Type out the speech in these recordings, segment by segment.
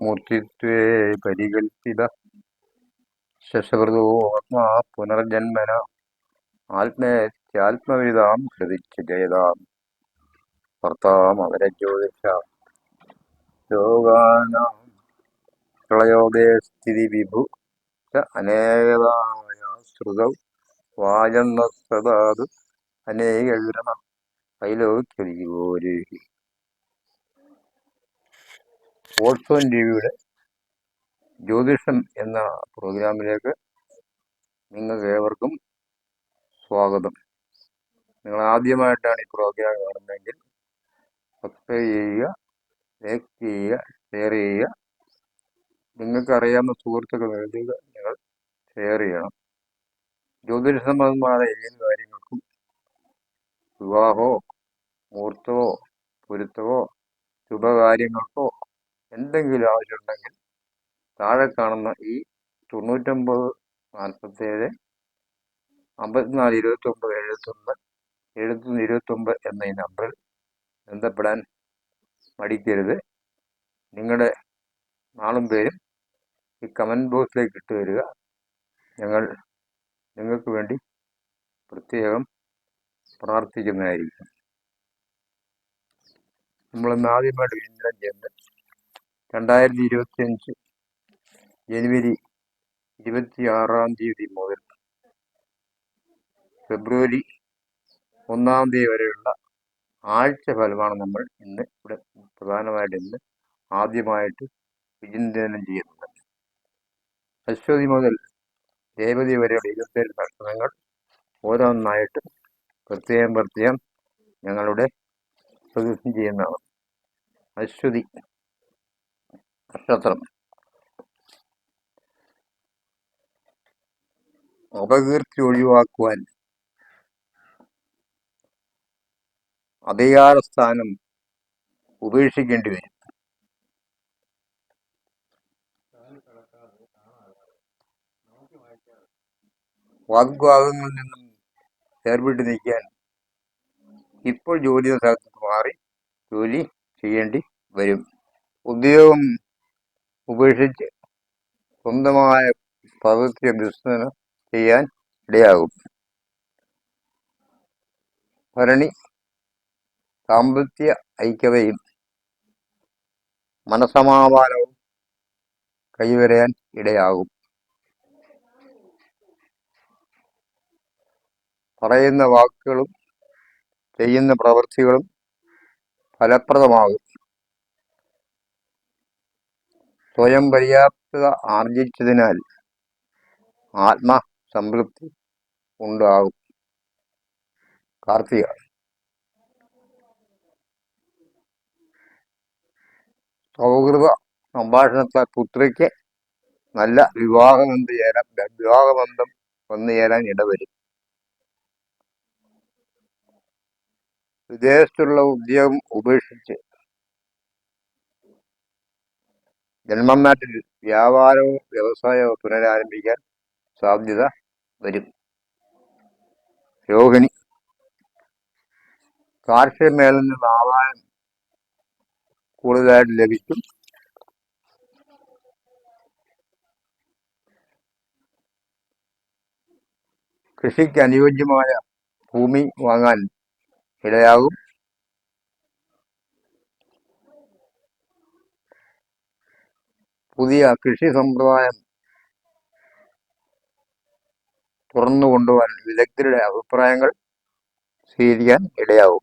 മൂർത്തിത്വേ പരികൽപ്പിത ശശവൃതോ ആത്മാ പുനർജന്മന ആത്മേത്യാത്മവിതാം ഹൃദിച്ച് ജയതാം. ഭർത്താം അവരജ്യോതിഷ യോഗാനാം പ്രളയോദയ സ്ഥിതി വിഭു. അനേകതായ ശ്രുതൗ വാജന്ന സദാതു അനേക വിരണ ഐലോക്യതിപോര് ടി ടിവിയുടെ ജ്യോതിഷം എന്ന പ്രോഗ്രാമിലേക്ക് നിങ്ങൾക്ക് ഏവർക്കും സ്വാഗതം. നിങ്ങൾ ആദ്യമായിട്ടാണ് ഈ പ്രോഗ്രാം കാണുന്നതെങ്കിൽ സബ്സ്ക്രൈബ് ചെയ്യുക ലൈക്ക് ചെയ്യുക ഷെയർ ചെയ്യുക. നിങ്ങൾക്ക് അറിയാവുന്ന സുഹൃത്തുക്കളിലേക്ക് നിങ്ങൾ ഷെയർ ചെയ്യണം. ജ്യോതിഷ സംബന്ധമായ ഏത് കാര്യങ്ങൾക്കും വിവാഹമോ മുഹൂർത്തമോ പൊരുത്തമോ ശുഭകാര്യങ്ങൾക്കോ എന്തെങ്കിലും ആവശ്യമുണ്ടെങ്കിൽ താഴെ കാണുന്ന ഈ തൊണ്ണൂറ്റൊമ്പത് നാൽപ്പത്തേഴ് അമ്പത്തിനാല് ഇരുപത്തൊമ്പത് എഴുപത്തൊന്ന് എഴുപത്തൊന്ന് ഇരുപത്തൊമ്പത് എന്ന ഈ നമ്പറിൽ ബന്ധപ്പെടാൻ മടിക്കരുത്. നിങ്ങളുടെ നാളും പേരും ഈ കമന്റ് ബോക്സിലേക്ക് ഇട്ട് തരിക ഞങ്ങൾ നിങ്ങൾക്ക് വേണ്ടി പ്രത്യേകം പ്രാർത്ഥിക്കുന്നതായിരിക്കും. നമ്മളിന്ന് ആദ്യമായിട്ട് വിചിന്തനം ചെയ്യുന്നത് രണ്ടായിരത്തി ഇരുപത്തി അഞ്ച് ജനുവരി ഇരുപത്തി ആറാം തീയതി മുതൽ ഫെബ്രുവരി ഒന്നാം തീയതി വരെയുള്ള ആഴ്ച ഫലമാണ് നമ്മൾ ഇന്ന് ഇവിടെ പ്രധാനമായിട്ട് ഇന്ന് ആദ്യമായിട്ട് വിചിന്തനം ചെയ്യുന്നത്. അശ്വതി മുതൽ രേവതി വരെയുള്ള ഇരുപത്തേഴ് നക്ഷത്രങ്ങൾ ഓരോന്നായിട്ട് പ്രത്യേകം പ്രത്യേകം ഞങ്ങളുടെ പ്രതിസന്ധി ചെയ്യുന്നതാണ്. അശ്വതി നക്ഷത്രം. അപകീർത്തി ഒഴിവാക്കുവാൻ അധികാരസ്ഥാനം ഉപേക്ഷിക്കേണ്ടി വരും. വാഗ്വാദങ്ങളിൽ നിന്നും വേർപെട്ട് നിൽക്കാൻ ഇപ്പോൾ ജോലി സ്ഥലത്ത് മാറി ജോലി ചെയ്യേണ്ടി വരും. ഉദ്യോഗം ഉപേക്ഷിച്ച് സ്വന്തമായ പ്രവൃത്തി ബിസിനസ് ചെയ്യാൻ ഇടയാകും. ഭരണി സാമ്പത്തിക ഐക്യതയും മനസമാധാനവും കൈവരയാൻ ഇടയാകും. പറയുന്ന വാക്കുകളും ചെയ്യുന്ന പ്രവൃത്തികളും ഫലപ്രദമാകും. സ്വയം പര്യാപ്തത ആർജിച്ചതിനാൽ ആത്മസംതൃപ്തി ഉണ്ടാകും. കാർത്തിക. സൗഹൃദ സംഭാഷണത്തെ പുത്രിക്ക് നല്ല വിവാഹബന്ധം ചേരാൻ വിവാഹബന്ധം വന്നു ചേരാൻ ഇടവരും. വിദേശത്തുള്ള ഉദ്യോഗം ഉപേക്ഷിച്ച് ജന്മം നാട്ടിൽ വ്യാപാരവും വ്യവസായവും പുനരാരംഭിക്കാൻ സാധ്യത വരും. രോഹിണി. കാർഷിക മേഖലയിൽ നിന്ന് ആദായം കൂടുതലായിട്ട് ലഭിക്കും. കൃഷിക്ക് അനുയോജ്യമായ ഭൂമി വാങ്ങാൻ ഇടയാകും. പുതിയ കൃഷി സമ്പ്രദായം തുറന്നു കൊണ്ടുപോകാൻ വിദഗ്ധരുടെ അഭിപ്രായങ്ങൾ സ്വീകരിക്കാൻ ഇടയാവും.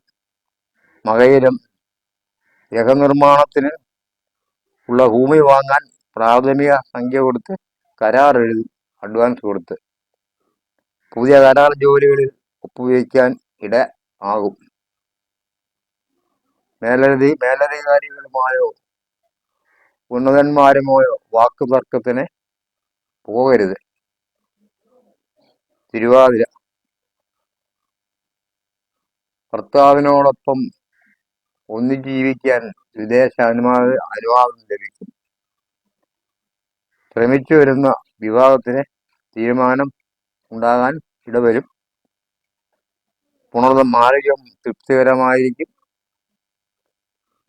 മകയിലും ഗ്രഹനിർമ്മാണത്തിന് ഉള്ള ഭൂമി വാങ്ങാൻ പ്രാഥമിക സംഖ്യ കൊടുത്ത് കരാർ എഴുതി അഡ്വാൻസ് കൊടുത്ത്. പുതിയ കരാർ ജോലികളിൽ ഒപ്പുവയ്ക്കാൻ ഇട ആകും. മേലധി മേലധികാരികളുമായോ ഉന്നതന്മാരുമായോ വാക്കു തർക്കത്തിന് പോകരുത്. തിരുവാതിര. ഭർത്താവിനോടൊപ്പം ഒന്നിച്ച് ജീവിക്കാൻ വിദേശ അനുവാദ അനുവാദം ലഭിക്കും. ശ്രമിച്ചു വരുന്ന വിവാഹത്തിന് തീരുമാനം ഉണ്ടാകാൻ ഇടവരും. പുണർന്ന മാർഗം തൃപ്തികരമായിരിക്കും.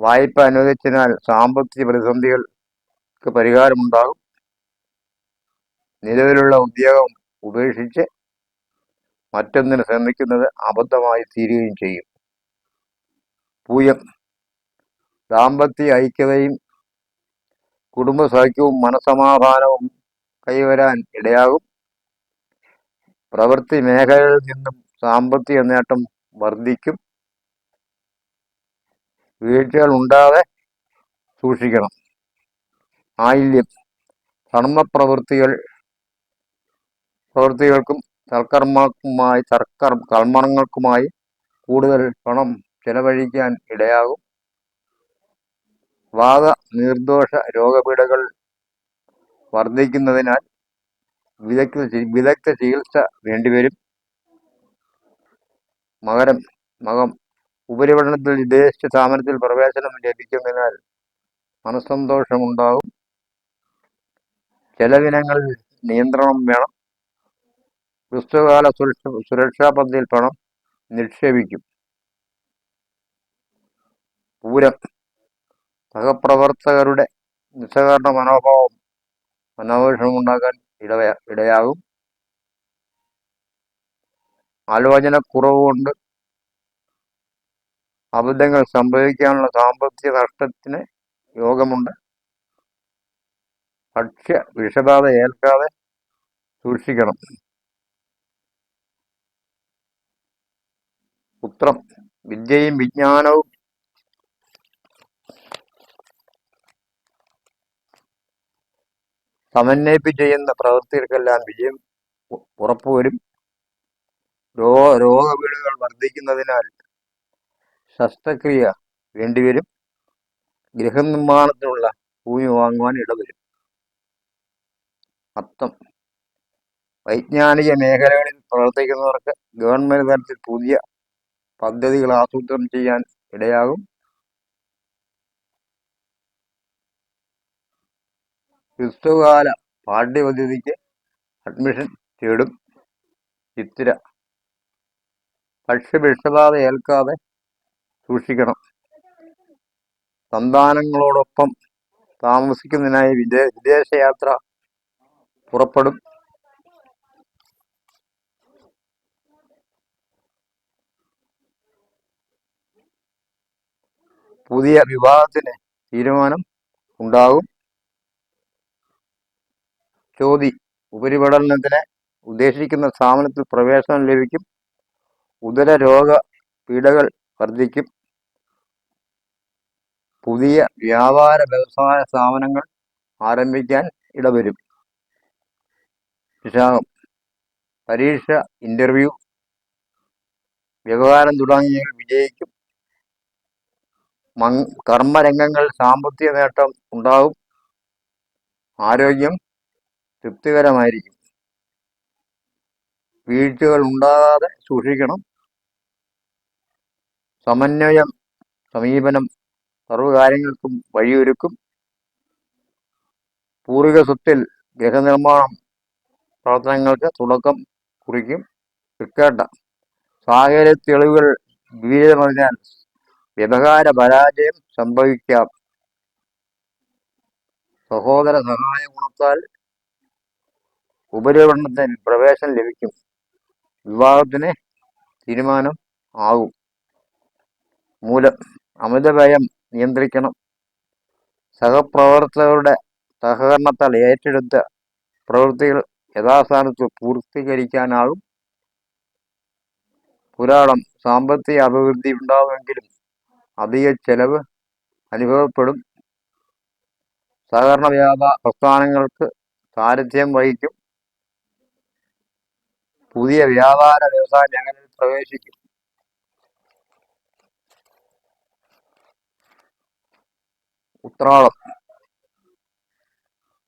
വായ്പ അനുവദിച്ചതിനാൽ സാമ്പത്തിക പ്രതിസന്ധികൾക്ക് പരിഹാരമുണ്ടാകും. നിലവിലുള്ള ഉദ്യോഗം ഉപേക്ഷിച്ച് മറ്റൊന്നിന് ശ്രമിക്കുന്നത് അബദ്ധമായി തീരുകയും ചെയ്യും. പൂയം. ദാമ്പത്യ ഐക്യതയും കുടുംബസൗഖ്യവും മനസമാധാനവും കൈവരാൻ ഇടയാകും. പ്രവൃത്തി മേഖലകളിൽ നിന്നും സാമ്പത്തിക നേട്ടം വർദ്ധിക്കും. വീഴ്ചകൾ ഉണ്ടാതെ സൂക്ഷിക്കണം. ആയില്യം കർമ്മപ്രവൃത്തികൾ പ്രവൃത്തികൾക്കും സൽക്കർമ്മക്കുമായി സർക്കർ കർമ്മങ്ങൾക്കുമായി കൂടുതൽ പണം ചെലവഴിക്കാൻ ഇടയാകും. വാദ നിർദോഷ രോഗപീഠകൾ വർദ്ധിക്കുന്നതിനാൽ വിദഗ്ധ വിദഗ്ധ ചികിത്സ വേണ്ടിവരും. മകരം മകം ഉപരിപഠനത്തിൽ വിദേശ സ്ഥാപനത്തിൽ പ്രവേശനം ലഭിക്കുന്നതിനാൽ മനസ്സന്തോഷമുണ്ടാകും. ചെലവിനങ്ങളിൽ നിയന്ത്രണം വേണം. ഹ്രസ്വകാല സുരക്ഷ സുരക്ഷാ പദ്ധതിയിൽ പണം നിക്ഷേപിക്കും. പൂരം സഹപ്രവർത്തകരുടെ നിസ്സഹകരണ മനോഭാവം അനാവശ്യമുണ്ടാക്കാൻ ഇടവ ഇടയാകും. ആലോചനക്കുറവ് കൊണ്ട് അബദ്ധങ്ങൾ സംഭവിക്കാനുള്ള സാമ്പത്തിക നഷ്ടത്തിന് യോഗമുണ്ട്. ഭക്ഷ്യ വിഷബാധ ഏൽക്കാതെ സൂക്ഷിക്കണം. ഉത്രം വിദ്യയും വിജ്ഞാനവും. സമന്വയിപ്പ് ചെയ്യുന്ന പ്രവൃത്തികൾക്കെല്ലാം വിജയം ഉറപ്പുവരും. രോഗ രോഗവീടുകൾ വർദ്ധിക്കുന്നതിനാൽ ശസ്ത്രക്രിയ വേണ്ടിവരും. ഗൃഹനിർമ്മാണത്തിനുള്ള ഭൂമി വാങ്ങുവാൻ ഇടവരും. അത്തം വൈജ്ഞാനിക മേഖലകളിൽ പ്രവർത്തിക്കുന്നവർക്ക് ഗവൺമെന്റ് തലത്തിൽ പുതിയ പദ്ധതികൾ ആസൂത്രണം ചെയ്യാൻ ഇടയാകും. ക്രിസ്തുകാല പാഠ്യപദ്ധതിക്ക് അഡ്മിഷൻ തേടും. ചിത്തിര ഭക്ഷ്യവിഷബാധ ഏൽക്കാതെ സൂക്ഷിക്കണം. സന്താനങ്ങളോടൊപ്പം താമസിക്കുന്നതിനായി വിദേ വിദേശയാത്ര പുറപ്പെടും. പുതിയ വിവാഹത്തിന് തീരുമാനം ഉണ്ടാകും. ചോതി ഉപരിപഠനത്തിന് ഉദ്ദേശിക്കുന്ന സ്ഥാപനത്തിൽ പ്രവേശനം ലഭിക്കും. ഉദര രോഗ പീഡകൾ വർദ്ധിക്കും. പുതിയ വ്യാപാര വ്യവസായ സ്ഥാപനങ്ങൾ ആരംഭിക്കാൻ ഇടവരും. വിശാഖം പരീക്ഷ ഇന്റർവ്യൂ വ്യവഹാരം തുടങ്ങിയ വിജയിക്കും. കർമ്മരംഗങ്ങൾ സാമ്പത്തിക നേട്ടം ഉണ്ടാകും. ആരോഗ്യം തൃപ്തികരമായിരിക്കും. വീഴ്ചകൾ ഉണ്ടാകാതെ സൂക്ഷിക്കണം. സമന്വയം സമീപനം സർവകാര്യങ്ങൾക്കും വഴിയൊരുക്കും. പൂർവിക സ്വത്തിൽ ഗൃഹനിർമ്മാണം പ്രവർത്തനങ്ങൾക്ക് തുടക്കം കുറിക്കും. തൃക്കേട്ട സാഹചര്യ തെളിവുകൾ വിവേചനറിഞ്ഞാൽ വ്യവഹാര പരാജയം സംഭവിക്കാം. സഹോദര സഹായ ഗുണത്താൽ ഉപരിപഠനത്തിൽ പ്രവേശനം ലഭിക്കും. വിവാഹത്തിന് തീരുമാനം ആകും. മൂലം അമിതവ്യയം നിയന്ത്രിക്കണം. സഹപ്രവർത്തകരുടെ സഹകരണത്താൽ ഏറ്റെടുത്ത പ്രവൃത്തികൾ യഥാസ്ഥാനത്ത് പൂർത്തീകരിക്കാനാകും പുരാളം സാമ്പത്തിക അഭിവൃദ്ധി ഉണ്ടാവുമെങ്കിലും അധിക ചെലവ് അനുഭവപ്പെടും. സഹകരണ വ്യാപാര പ്രസ്ഥാനങ്ങൾക്ക് സാരഥ്യം വഹിക്കും. പുതിയ വ്യാപാര വ്യവസായ മേഖലയിൽ പ്രവേശിക്കും. ഉത്രാളം.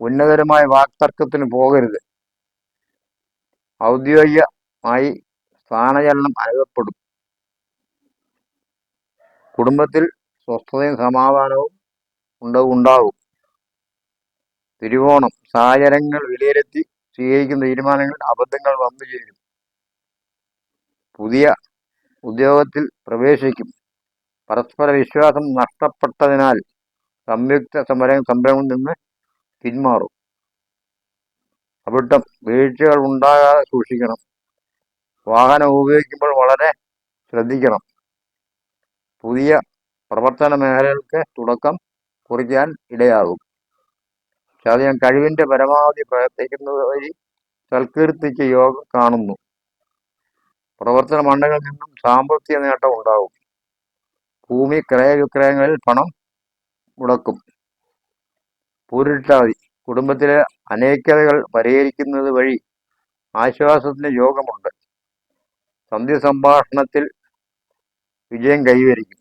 ഉന്നതരമായ വാക്തർക്കത്തിന് പോകരുത്. ഔദ്യോഗികമായി സ്ഥാനചലനം അനുഭവപ്പെടും കുടുംബത്തിൽ സ്വസ്ഥതയും സമാധാനവും ഉണ്ട് ഉണ്ടാവും. തിരുവോണം. സാഹചര്യങ്ങൾ വിലയിരുത്തി സ്വീകരിക്കുന്ന തീരുമാനങ്ങൾ അബദ്ധങ്ങൾ വന്നു ചേരും. പുതിയ ഉദ്യോഗത്തിൽ പ്രവേശിക്കും. പരസ്പര വിശ്വാസം നഷ്ടപ്പെട്ടതിനാൽ സംയുക്ത സമരം സംരംഭം നിന്ന് പിന്മാറും. അവിട്ടം വീഴ്ചകൾ ഉണ്ടാകാതെ സൂക്ഷിക്കണം. വാഹനം ഉപയോഗിക്കുമ്പോൾ വളരെ ശ്രദ്ധിക്കണം. പുതിയ പ്രവർത്തന മേഖലകൾക്ക് തുടക്കം കുറിക്കാൻ ഇടയാകും. ചതയം കഴിവിന്റെ പരമാവധി പ്രവർത്തിക്കുന്നത് വഴി സൽകീർത്തിക്ക് യോഗം കാണുന്നു. പ്രവർത്തന മണ്ഡലങ്ങളിൽ നിന്നും സാമ്പത്തിക നേട്ടം ഉണ്ടാകും. ഭൂമി ക്രയവിക്രയങ്ങളിൽ പണം മുടക്കും. പൂരിട്ടാതി. കുടുംബത്തിലെ അനേകതകൾ പരിഹരിക്കുന്നത് വഴി ആശ്വാസത്തിന് യോഗമുണ്ട്. സന്ധ്യ സംഭാഷണത്തിൽ വിജയം കൈവരിക്കും.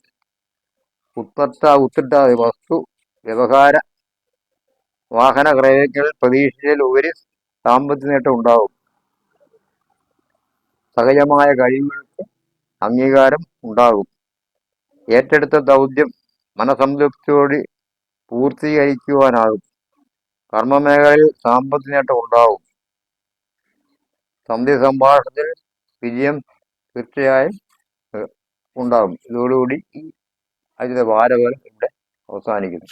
ഉത്തട്ട ഉത്തിട്ടാതി വസ്തു വ്യവഹാര വാഹന ക്രയങ്ങൾ പ്രതീക്ഷിച്ചതിൽ ഉപരി സാമ്പത്തിക നേട്ടം ഉണ്ടാവും. സഹജമായ കഴിവുകൾക്ക് അംഗീകാരം ഉണ്ടാകും. ഏറ്റെടുത്ത ദൗത്യം മനസംതൃപ്തിയോടെ പൂർത്തീകരിക്കുവാനാകും. കർമ്മമേഖലയിൽ സാമ്പത്തിക നേട്ടം ഉണ്ടാവും സന്ധി സംഭാഷണത്തിൽ വിജയം തീർച്ചയായും ഉണ്ടാകും. ഇതോടുകൂടി ഈ അതിന്റെ ഭാരവൽ ഇവിടെ അവസാനിക്കുന്നു.